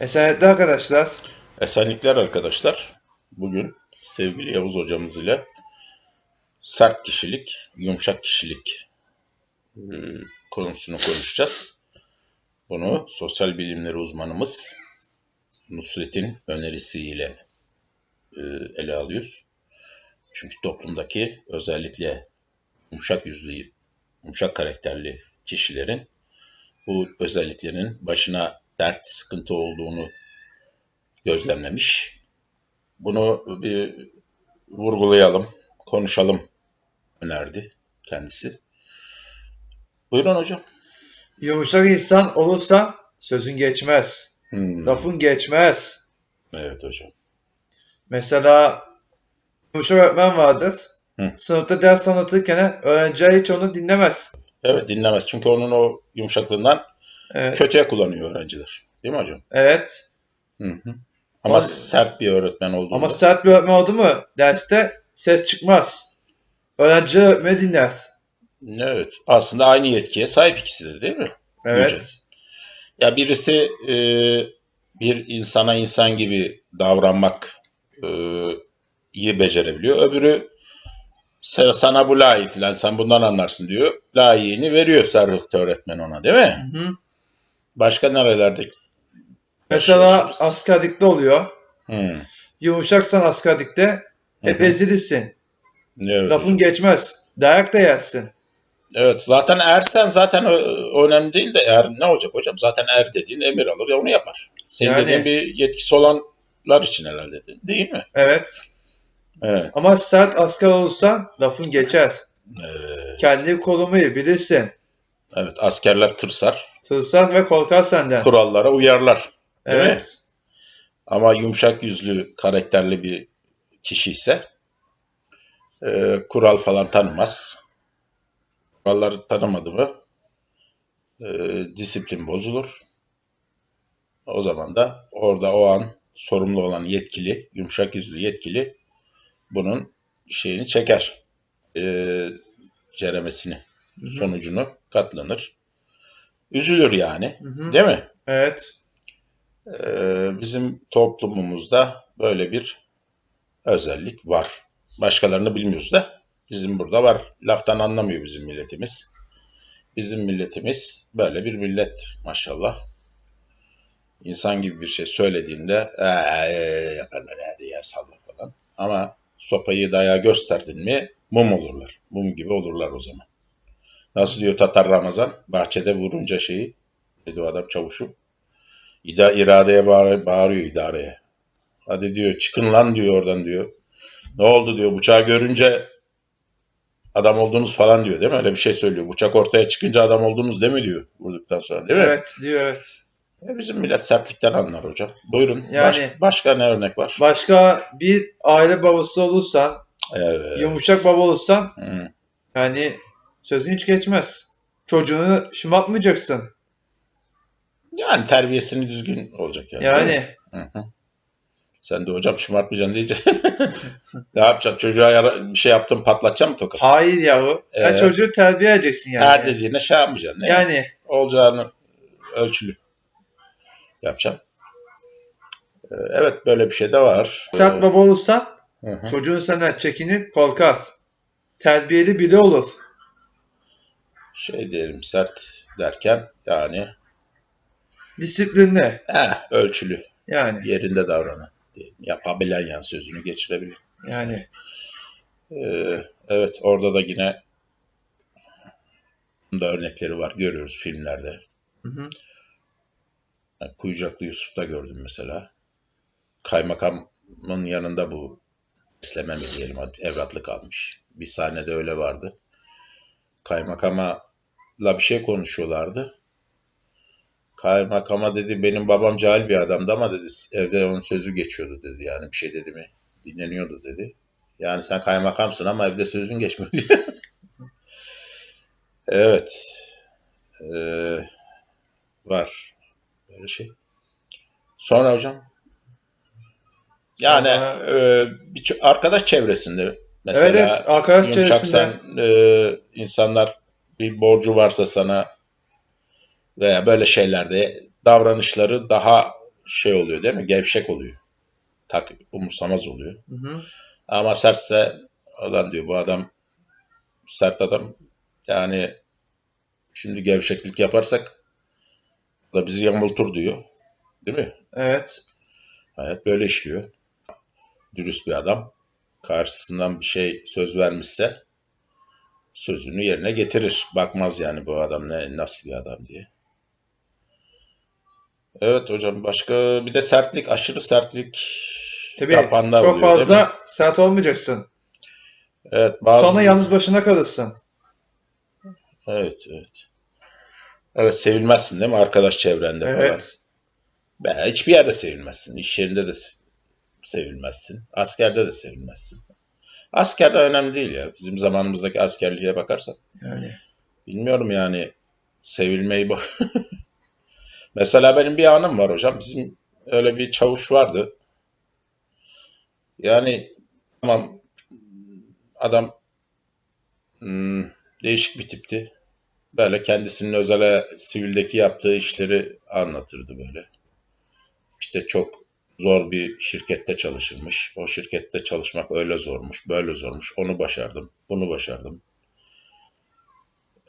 Esenlikli arkadaşlar. Esenlikler arkadaşlar. Bugün sevgili Yavuz hocamız ile sert kişilik, yumuşak kişilik konusunu konuşacağız. Bunu sosyal bilimleri uzmanımız Nusret'in önerisiyle ele alıyoruz. Çünkü toplumdaki özellikle yumuşak yüzlü, yumuşak karakterli kişilerin bu özelliklerin başına dert, sıkıntı olduğunu gözlemlemiş. Bunu bir vurgulayalım, konuşalım önerdi kendisi. Buyurun hocam. Yumuşak insan olursan sözün geçmez. Hmm, Lafın geçmez. Evet hocam. Mesela yumuşak öğretmen vardır. Hı. Sınıfta ders anlatırken öğrenciler hiç onu dinlemez. Evet dinlemez. Çünkü onun o yumuşaklığından Evet. kötüye kullanıyor öğrenciler. Değil mi hocam? evet. Hı hı. Ama Ama- sert bir öğretmen olduğunda. Ama sert bir öğretmen oldu mu derste ses çıkmaz. Öğrenciler öğretmeni dinler. Evet. Aslında aynı yetkiye sahip ikisi de değil mi? Evet. Yüce. Ya birisi e, bir insana insan gibi davranmak e, iyi becerebiliyor. Öbürü "Sen- sana bu layık lan sen bundan anlarsın diyor. Layığını veriyor Serhat öğretmen ona değil mi? Hı hı. Başka nerelerde? Mesela askerlikte oluyor. Hmm. Yumuşaksan askerlikte hep ezilirsin. Evet. Lafın geçmez. Dayak da yersin. Evet zaten ersen zaten önemli değil de er ne olacak hocam? Zaten er dediğin emir alır ya onu yapar. Senin Yani- dediğin bir yetkisi olanlar için herhalde değil mi? Evet. Evet. Ama sert asker olursan lafın geçer. Ee, Kendini korumayı bilirsin. Evet askerler tırsar. Tırsar ve korkar senden. kurallara uyarlar. Mi? Evet. Ama yumuşak yüzlü, karakterli bir kişi ise e, kural falan tanımaz. Kuralları tanımadı mı e, disiplin bozulur. O zaman da orada o an sorumlu olan yetkili, yumuşak yüzlü yetkili bunun şeyini çeker. E, ceremesini, Sonucunu katlanır. Üzülür yani. Hı hı. Değil mi? Evet. Ee, bizim toplumumuzda böyle bir özellik var. Başkalarını bilmiyoruz da bizim burada var. Laftan anlamıyor bizim milletimiz. Bizim milletimiz böyle bir millet maşallah. İnsan gibi bir şey söylediğinde "Ee, yaparlar hadi ya sallar falan. Ama sopayı dayağı gösterdin mi mum olurlar. Mum gibi olurlar o zaman. Nasıl diyor Tatar Ramazan? Bahçede vurunca şeyi dedi o adam çavuşu. İda, iradeye bağır, bağırıyor idareye. Hadi diyor çıkın lan diyor oradan diyor. Ne oldu diyor bıçağı görünce adam oldunuz falan diyor değil mi? Öyle bir şey söylüyor. Bıçak ortaya çıkınca adam oldunuz değil mi diyor vurduktan sonra değil mi? Evet diyor evet. E bizim millet sertlikten anlar hocam. Buyurun. Yani- Baş- başka ne örnek var? Başka bir aile babası olursan, Evet. yumuşak baba olursan Hı. yani sözün hiç geçmez. Çocuğunu şımartmayacaksın. Yani terbiyesini düzgün olacak yani. Yani Hı hı. Sen de hocam şımartmayacaksın diyeceksin. ne yapacaksın? Çocuğa yara- bir şey yaptın patlatacaksın mı tokat? hayır yahu. Ya Evet. çocuğu terbiye edeceksin yani. Her dediğine şey yapmayacaksın. mi? Yani olacağını ölçülü yapacağım. Ee, Evet böyle bir şey de var. sert baba olursan çocuğun senden çekinir, korkar. Terbiyeli biri olur. Şey diyelim sert derken yani Disiplinli. eh, ölçülü Yani yerinde davranan diyelim. Yapabilen yani sözünü geçirebilir. yani Ee, evet orada da yine da örnekleri var. Görüyoruz filmlerde. hı hı. Yani Kuyucaklı Yusuf'ta gördüm mesela. Kaymakamın yanında bu besleme mi diyelim evlatlık almış. Bir sahnede öyle vardı. Kaymakama bir şey konuşuyorlardı. Kaymakama dedi benim babam cahil bir adamdı ama dedi evde onun sözü geçiyordu dedi. Yani bir şey dedi mi dinleniyordu dedi. Yani sen kaymakamsın ama evde sözün geçmiyor diye. evet. Ee, var. Böyle şey. Sonra hocam yani Sonra- e, bir arkadaş çevresinde mesela evet evet arkadaş çevresinde yumuşaksan e, insanlar bir borcu varsa sana veya böyle şeylerde davranışları daha şey oluyor değil mi? Gevşek oluyor. Tak, umursamaz oluyor. Hı hı. Ama sertse adam diyor bu adam sert adam yani şimdi gevşeklik yaparsak da bizi yamultur diyor. Değil mi? Evet. Hayat böyle işliyor. Dürüst bir adam karşısından bir şey söz vermişse sözünü yerine getirir. Bakmaz yani bu adam ne nasıl bir adam diye. Evet hocam başka bir de sertlik aşırı sertlik Tabii yapanlar çok oluyor, fazla sert olmayacaksın. Evet bazı Sonra yalnız başına kalırsın. Evet evet. Evet sevilmezsin değil mi arkadaş çevrende falan. Evet. Be, hiçbir yerde sevilmezsin. İş yerinde de se- sevilmezsin. Askerde de sevilmezsin. Askerde önemli değil ya. Bizim zamanımızdaki askerliğe bakarsak. Yani. Bilmiyorum yani sevilmeyi bak. Mesela benim bir anım var hocam. Bizim öyle bir çavuş vardı. Yani tamam adam hmm, değişik bir tipti. Böyle kendisinin özele sivildeki yaptığı işleri anlatırdı böyle. İşte çok zor bir şirkette çalışırmış. O şirkette çalışmak öyle zormuş, böyle zormuş. Onu başardım, bunu başardım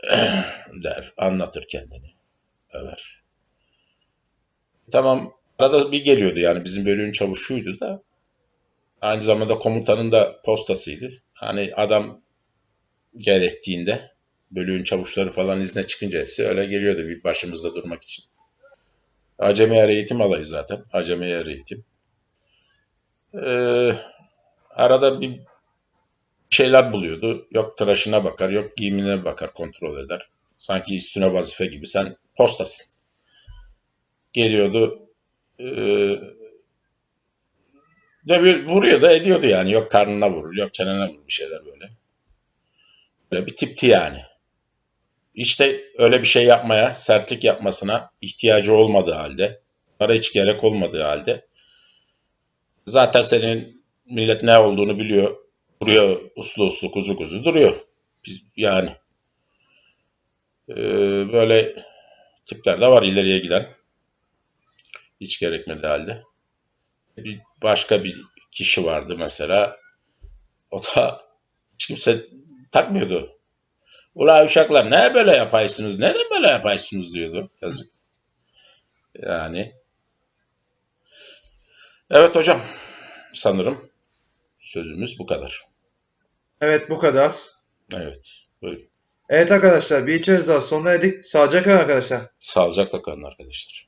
der, anlatır kendini. Över. Tamam, arada bir geliyordu yani bizim bölüğün çavuşuydu da aynı zamanda komutanın da postasıydı. Hani adam gerektiğinde bölüğün çavuşları falan izne çıkınca hepsi öyle geliyordu bir başımızda durmak için. Acemi er eğitim alayı zaten. Acemi er eğitim. Ee, arada bir şeyler buluyordu. Yok tıraşına bakar, yok giyimine bakar, kontrol eder. Sanki üstüne vazife gibi. Sen postasın. Geliyordu. Ee, de bir vuruyor da ediyordu yani. Yok karnına vurur, yok çenene vurur bir şeyler böyle. Böyle bir tipti yani. İşte öyle bir şey yapmaya, sertlik yapmasına ihtiyacı olmadığı halde, para hiç gerek olmadığı halde zaten senin millet ne olduğunu biliyor. Duruyor uslu uslu kuzu kuzu duruyor. Biz, yani Ee, böyle tipler de var ileriye giden. Hiç gerekmediği halde. Bir başka bir kişi vardı mesela. O da hiç kimse takmıyordu. Ula uşaklar ne böyle yapaysınız? Neden böyle yapaysınız diyordu. Yazık. Yani. Evet hocam. Sanırım sözümüz bu kadar. Evet bu kadar. Evet. Buyurun. Evet arkadaşlar bir içeriz daha sonuna erdik. Sağlıcakla arkadaşlar. Sağlıcakla kalın arkadaşlar.